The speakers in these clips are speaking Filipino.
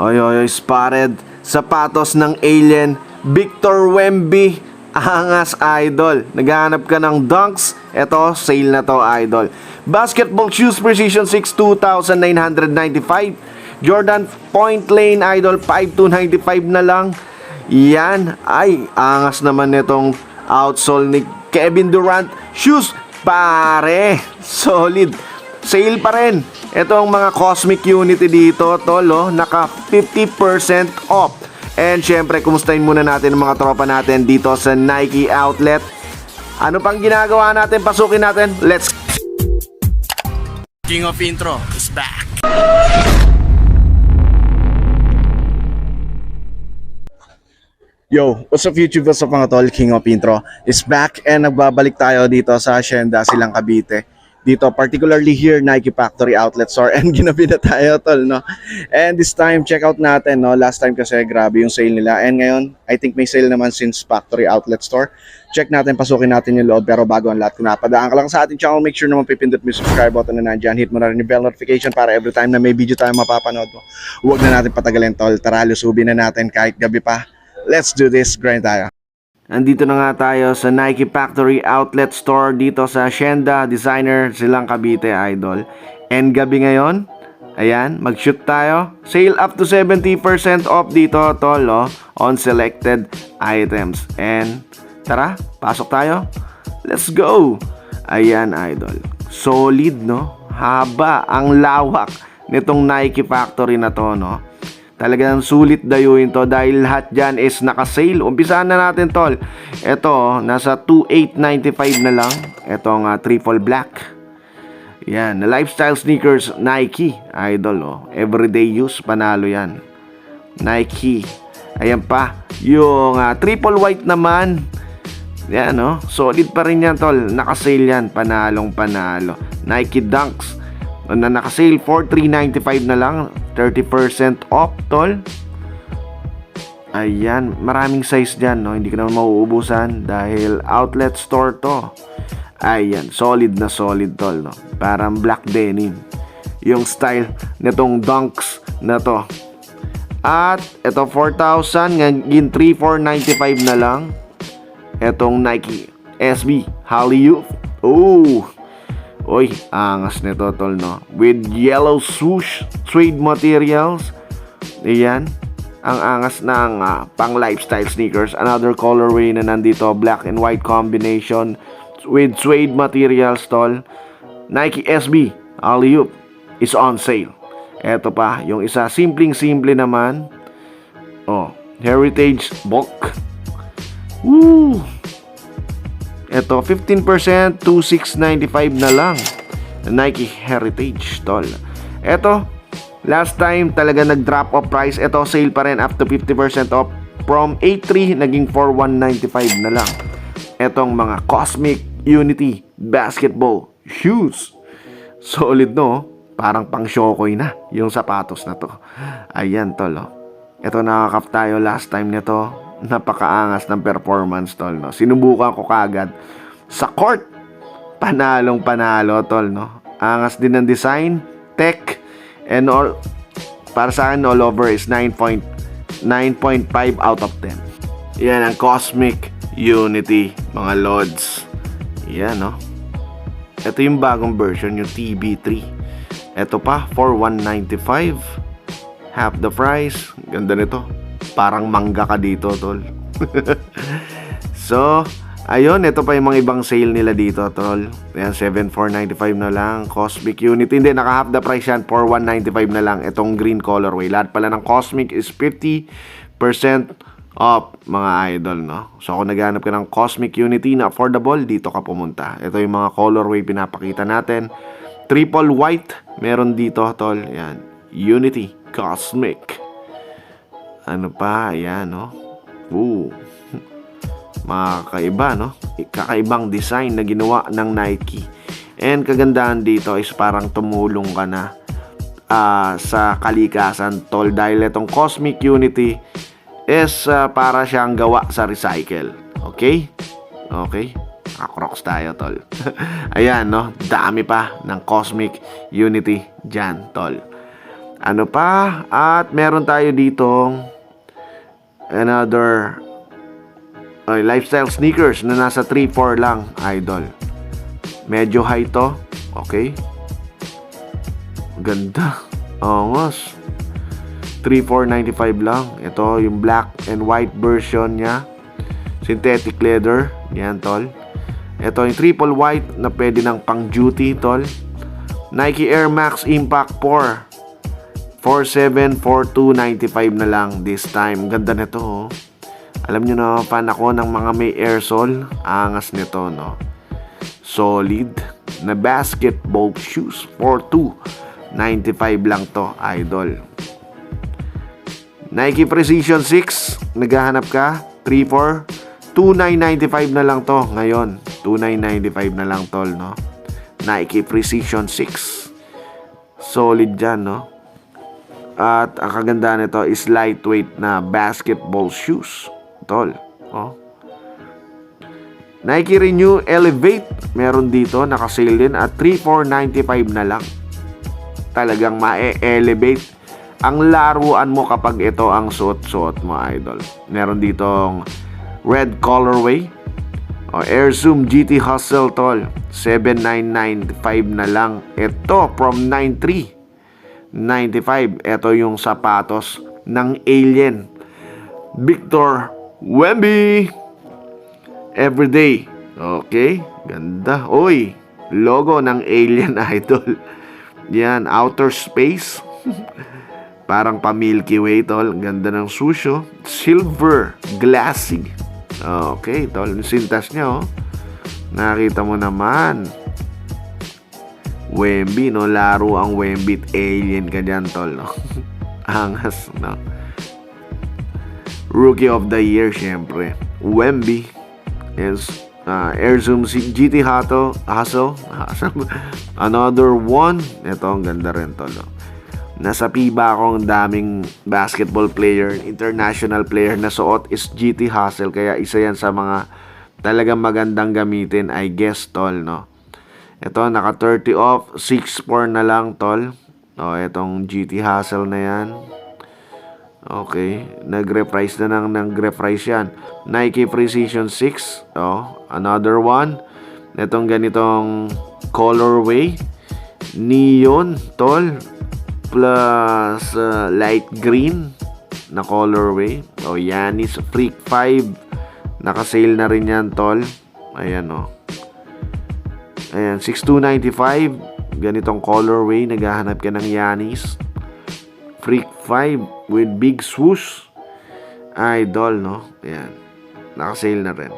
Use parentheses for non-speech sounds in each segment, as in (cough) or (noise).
Oy, oy, oy, spotted. Sapatos ng alien. Victor Wemby. Angas, idol. Naghahanap ka ng dunks. Eto, sale na to, idol. Basketball shoes precision 6, 2,995. Jordan Point Lane, idol, 5,295 na lang. Yan. Ay, angas naman nitong outsole ni Kevin Durant. Shoes, pare. (laughs) Solid. Sale pa rin. Ito ang mga Cosmic Unity dito, tol, oh, naka 50% off. And syempre, kumustahin muna natin ang mga tropa natin dito sa Nike Outlet. Ano pang ginagawa natin? Pasukin natin. Let's King of Intro is back. Yo, what's up YouTube? What's up mga tol? King of Intro is back and nagbabalik tayo dito sa Hacienda, Silang Cavite. Dito, particularly here, Nike Factory Outlet Store (laughs) and ginabi na tayo tol, no? And this time, check out natin, no? Last time kasi grabe yung sale nila and ngayon, I think may sale naman since Factory Outlet Store. Check natin, pasukin natin yung loob pero bago ang lahat, kung napadaan ka lang sa ating channel, make sure naman pipindot mo subscribe button na nandyan. Hit mo na rin yung bell notification para every time na may video tayo mapapanood mo. Huwag na natin patagalin tol, tara lusubin na natin kahit gabi pa. Let's do this, grind tayo. Andito na nga tayo sa Nike Factory Outlet Store dito sa Hacienda Designer Silang Cavite Idol. And gabi ngayon, ayan, mag-shoot tayo. Sale up to 70% off dito, tol, oh, on selected items. And tara, pasok tayo. Let's go! Ayan, idol. Solid, no? Haba ang lawak nitong Nike Factory na to, no? Talagang sulit dayuin to dahil lahat dyan is naka-sale. Umpisahan na natin tol. Ito, nasa 2,895 na lang. Ito nga triple black. Yan, na lifestyle sneakers Nike. Idol, oh. Everyday use, panalo yan. Nike. Ayan pa. Yung ah, triple white naman. Yan, no? Solid pa rin yan, tol. Naka-sale yan. Panalong panalo. Nike Dunks. Na naka-sale for 395 na lang. 30% off, tol. Ayan, maraming size dyan, no? Hindi ka naman mauubusan dahil outlet store to. Ayan, solid na solid, tol, no? Parang black denim. Yung style nitong dunks na to. At ito 4,000, ngayon 3,495 na lang. Etong Nike SB Hallyu. Oh! Oy, angas nito tol no. With yellow swoosh suede materials. Ayan. Ang angas ng ah, pang lifestyle sneakers. Another colorway na nandito, black and white combination with suede materials tol. Nike SB Alley-oop is on sale. Eto pa, yung isa simpleng-simple naman. Oh, Heritage Bulk. Woo! Ito, 15% 2695 na lang. Nike Heritage, tol. Ito, last time talaga nag-drop off price. Ito, sale pa rin up to 50% off. From 83 naging 4195 na lang. Etong mga Cosmic Unity Basketball Shoes. Solid no? Parang pang shokoy na yung sapatos na to. Ayan, tol. Oh. Ito nakakap tayo last time nito napakaangas ng performance tol no. Sinubukan ko kagad sa court. Panalong panalo tol no. Angas din ng design, tech and all para sa akin all over is 9.9.5 out of 10. Yan ang Cosmic Unity mga lords. Yan no. Ito yung bagong version yung TB3. Ito pa for 195 half the price. Ganda nito parang mangga ka dito, tol. (laughs) so, ayun, ito pa yung mga ibang sale nila dito, tol. Ayan, 7,495 na lang. Cosmic Unity, hindi, naka half the price yan, 4,195 na lang. Itong green colorway. Lahat pala ng Cosmic is 50% off, mga idol, no? So, kung naghanap ka ng Cosmic Unity na affordable, dito ka pumunta. Ito yung mga colorway pinapakita natin. Triple white, meron dito, tol. Ayan, Unity Cosmic. Ano pa, ayan, no? Ooh. (laughs) Makakaiba, no? Kakaibang design na ginawa ng Nike. And kagandahan dito is parang tumulong ka na ah, sa kalikasan, tol. Dahil itong Cosmic Unity is ah, para siyang gawa sa recycle. Okay? Okay? Nakakrocs tayo, tol. (laughs) Ayan, no? Dami pa ng Cosmic Unity dyan, tol. Ano pa? At meron tayo ditong another ay, lifestyle sneakers na nasa 3-4 lang, idol. Medyo high to. Okay. Ganda. Angos. 3,495 lang. Ito yung black and white version niya. Synthetic leather. Yan, tol. Ito yung triple white na pwede ng pang duty, tol. Nike Air Max Impact 4. 474295 na lang this time. Ganda nito, oh. Alam nyo na, fan ako ng mga may airsole. Angas nito, no? Solid na basketball shoes. 4295 lang to, idol. Nike Precision 6, naghahanap ka? 3-4, 2995 na lang to ngayon. 2995 na lang tol, no? Nike Precision 6. Solid dyan, no? At ang kagandahan nito is lightweight na basketball shoes. Tol, oh. Nike Renew Elevate, meron dito, nakasale din at 3,495 na lang. Talagang ma-elevate ang laruan mo kapag ito ang suot-suot mo, idol. Meron ditong red colorway, o Air Zoom GT Hustle tol, 7995 na lang. Ito from 9395. Ito yung sapatos ng Alien. Victor Wemby. Everyday. Okay, ganda. Oy, logo ng Alien (laughs) Idol. Yan, outer space. (laughs) Parang pa Milky Way, tol. Ganda ng susyo. Silver. Glassy. Okay, tol. Yung sintas niya, oh. Nakita mo naman. Wemby, no? Laro ang Wemby. Alien ka dyan, tol, no? (laughs) Angas, no? Rookie of the Year, syempre. Wemby. Yes. Uh, Air Zoom GT Hato. Hustle. (laughs) Another one. Ito, ang ganda rin, tol, no? Nasa PIBA akong daming basketball player, international player na suot is GT Hustle. Kaya isa yan sa mga talagang magandang gamitin, I guess, tol, no? Ito, naka 30 off, 6.4 na lang, tol. O, itong GT Hustle na yan. Okay, nag-reprise na nang nag-reprise yan. Nike Precision 6, oh, another one. Itong ganitong colorway, neon, tol plus uh, light green na colorway. O, oh, Yanis Freak 5. Naka-sale na rin yan, tol. Ayan. Oh. Ayan, 6295. Ganitong colorway. Naghahanap ka ng Yanis. Freak 5 with big swoosh. Idol, no? Ayan. Naka-sale na rin.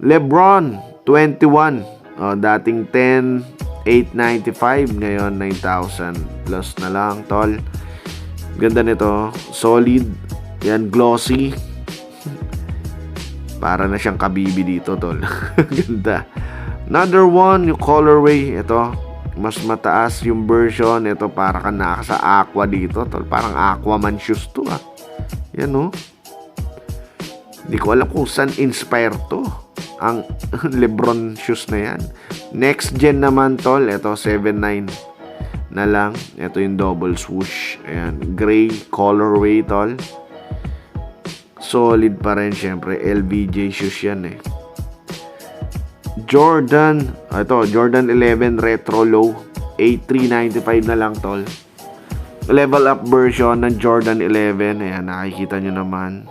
Lebron, 21. O, dating 10 895 ngayon 9,000 plus na lang tol ganda nito solid yan glossy (laughs) para na siyang kabibi dito tol (laughs) ganda another one yung colorway ito mas mataas yung version ito para ka naka sa aqua dito tol parang aquaman shoes to ah yan oh hindi ko alam kung saan inspire to ang (laughs) Lebron shoes na yan Next gen naman tol, ito 79 na lang. Ito yung double swoosh. Ayan, gray colorway tol. Solid pa rin syempre. LVJ shoes yan eh. Jordan, ito, Jordan 11 Retro Low. 8395 na lang tol. Level up version ng Jordan 11. Ayan, nakikita nyo naman.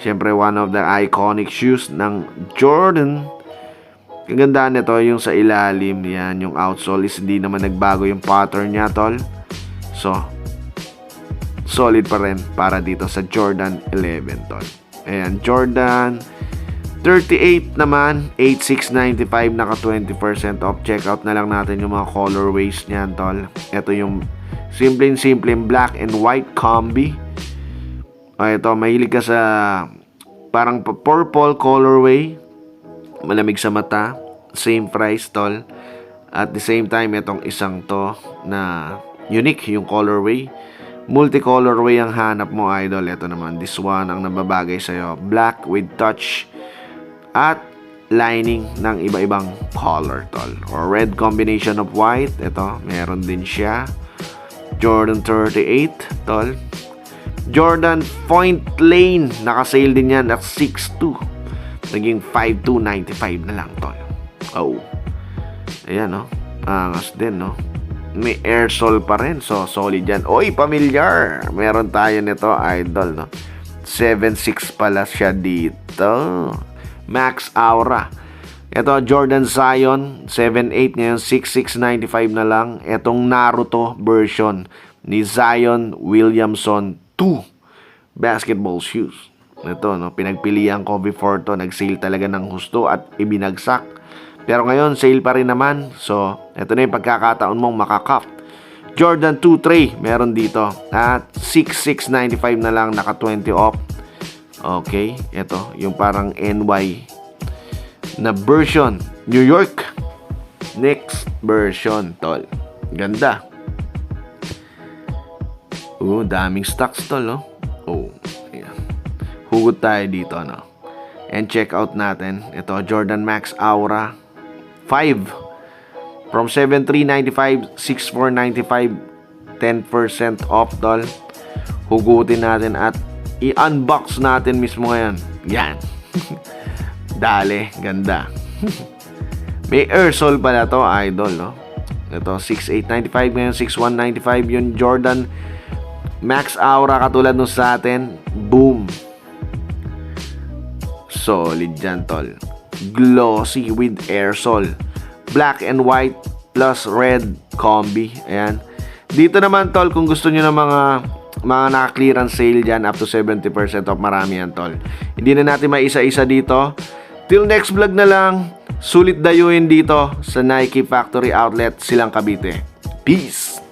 Syempre, one of the iconic shoes ng Jordan Kagandaan nito yung sa ilalim yan, yung outsole is hindi naman nagbago yung pattern niya tol. So, solid pa rin para dito sa Jordan 11 tol. Ayan, Jordan 38 naman, 8695 naka 20% off. Check out na lang natin yung mga colorways niyan tol. Ito yung simple simple black and white combi. O ito, mahilig ka sa parang purple colorway malamig sa mata, same price tol. At the same time, itong isang to na unique yung colorway. Multi-colorway ang hanap mo, idol. Ito naman, this one ang nababagay sa'yo. Black with touch at lining ng iba-ibang color, tol. Or red combination of white. Ito, meron din siya. Jordan 38, tol. Jordan Point Lane, naka-sale din yan at 6'2". Naging 5'2", 95 na lang, tol. Oh. Ayan, no? Angas din, no? May airsole pa rin, so solid yan. Oy, familiar! Meron tayo nito, idol, no? 7'6 pala siya dito. Max Aura. Ito, Jordan Zion, 7'8 ngayon, 6'6", 95 na lang. Itong Naruto version ni Zion Williamson 2 basketball shoes. Ito, no, pinagpilian ko before to, nag-sale talaga ng husto at ibinagsak. Pero ngayon, sale pa rin naman. So, ito na yung pagkakataon mong makakap. Jordan 2 tray, meron dito. At 6,695 na lang, naka 20 off. Okay, ito, yung parang NY na version. New York. Next version, tol. Ganda. Oo, daming stocks, tol, oh. Oh, ayan. Hugot tayo dito, no? And check out natin. Ito, Jordan Max Aura 5. From 7,395, 6,495, 10% off, tol. Hugutin natin at i-unbox natin mismo ngayon. Yan. (laughs) Dale, ganda. (laughs) May airsole pala to, idol, no? Ito, 6,895 ngayon, 6,195 yung Jordan Max Aura katulad nung sa atin. Boom. Solid dyan, tol. Glossy with airsole. Black and white plus red combi. Ayan. Dito naman, tol, kung gusto nyo ng mga mga naka-clearance sale dyan, up to 70% off, marami yan, tol. Hindi na natin maisa-isa dito. Till next vlog na lang, sulit dayuin dito sa Nike Factory Outlet, Silang Cavite. Peace!